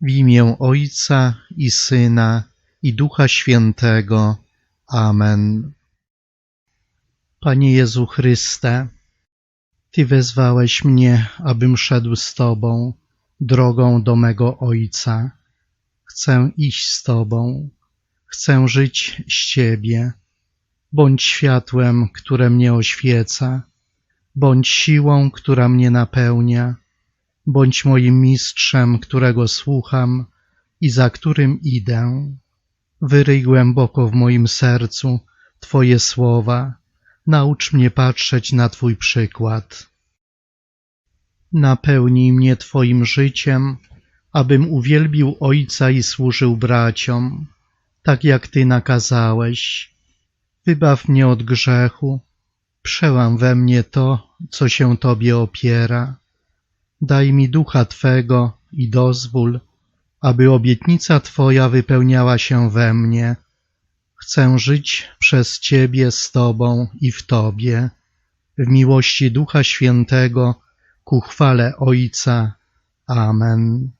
W imię Ojca i Syna i Ducha Świętego. Amen. Panie Jezu Chryste, Ty wezwałeś mnie, abym szedł z Tobą drogą do mego Ojca. Chcę iść z Tobą, chcę żyć z Ciebie. Bądź światłem, które mnie oświeca, bądź siłą, która mnie napełnia, bądź moim mistrzem, którego słucham i za którym idę. Wyryj głęboko w moim sercu Twoje słowa, naucz mnie patrzeć na Twój przykład. Napełnij mnie Twoim życiem, abym uwielbił Ojca i służył braciom, tak jak Ty nakazałeś. Wybaw mnie od grzechu, przełam we mnie to, co się Tobie opiera. Daj mi ducha Twego i dozwól, aby obietnica Twoja wypełniała się we mnie. Chcę żyć przez Ciebie z Tobą i w Tobie, w miłości Ducha Świętego, ku chwale Ojca. Amen.